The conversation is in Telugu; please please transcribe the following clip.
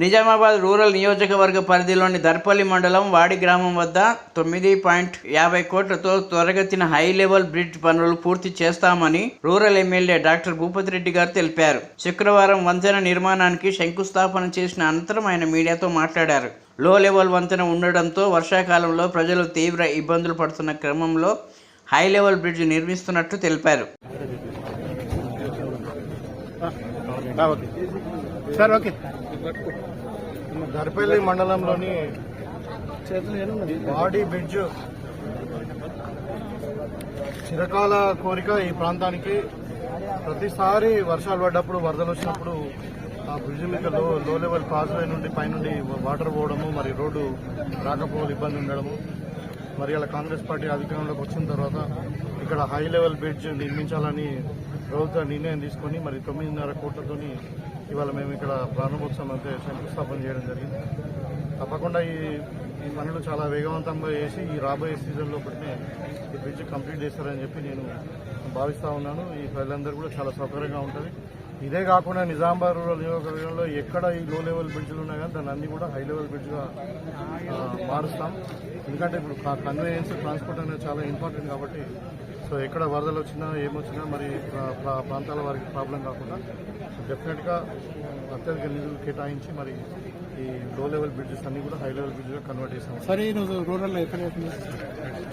నిజామాబాద్ రూరల్ నియోజకవర్గ పరిధిలోని దర్పల్లి మండలం వాడి గ్రామం వద్ద తొమ్మిది పాయింట్ యాభై కోట్లతో త్వరగతిన హై లెవెల్ బ్రిడ్జ్ పనులు పూర్తి చేస్తామని rural MLA doctor Bhupathi Reddy garu తెలిపారు. శుక్రవారం వంతెన నిర్మాణానికి శంకుస్థాపన చేసిన అనంతరం ఆయన మీడియాతో మాట్లాడారు. లో లెవెల్ వంతెన ఉండడంతో వర్షాకాలంలో ప్రజలు తీవ్ర ఇబ్బందులు పడుతున్న క్రమంలో హై లెవెల్ బ్రిడ్జ్ నిర్మిస్తున్నట్టు తెలిపారు. ఓకే. Sir okay. దర్పల్లి మండలంలోని బాడీ బ్రిడ్జ్ చిరకాల కోరిక ఈ ప్రాంతానికి. ప్రతిసారి వర్షాలు పడ్డప్పుడు వరదలు వచ్చినప్పుడు ఆ బ్రిడ్జ్ మీద లో లో లెవెల్ పాస్వే నుండి పైనుండి వాటర్ పోవడము మరి రోడ్డు రాకపోవడం ఇబ్బంది ఉండడము. మరి అలా కాంగ్రెస్ పార్టీ అధికారంలోకి వచ్చిన తర్వాత ఇక్కడ హై లెవెల్ బ్రిడ్జ్ నిర్మించాలని ప్రభుత్వ నిర్ణయం తీసుకొని మరి తొమ్మిదిన్నర కోట్లతోని ఇవాళ మేము ఇక్కడ ప్రారంభోత్సవం అంతే శంకుస్థాపన చేయడం జరిగింది. తప్పకుండా ఈ ఈ పనులు చాలా వేగవంతంగా చేసి ఈ రాబోయే సీజన్ లోపలనే ఈ బ్రిడ్జ్ కంప్లీట్ చేస్తారని చెప్పి నేను భావిస్తా ఉన్నాను. ఈ ప్రజలందరూ కూడా చాలా సౌకర్యంగా ఉంటుంది. ఇదే కాకుండా నిజామాబాద్ రూరల్ నియోజకవర్గంలో ఎక్కడ ఈ లో లెవెల్ బ్రిడ్జ్లు ఉన్నా కానీ దాన్ని అన్ని కూడా హై లెవెల్ బ్రిడ్జ్గా మారుస్తాం. ఎందుకంటే ఇప్పుడు కన్వీనియన్స్ ట్రాన్స్పోర్ట్ అనేది చాలా ఇంపార్టెంట్ కాబట్టి సో ఎక్కడ వరదలు వచ్చినా ఏమొచ్చినా మరి ప్రా- ప్రా- ప్రాంతాల వారికి ప్రాబ్లం కాకుండా డెఫినెట్గా అత్యధిక నిధులు కేటాయించి మరి ఈ లో లెవెల్ బ్రిడ్జెస్ అన్ని కూడా హై లెవెల్ బ్రిడ్జ్గా కన్వర్ట్ చేస్తాం. సరే ఈరోజు రూరల్ ఎక్కడ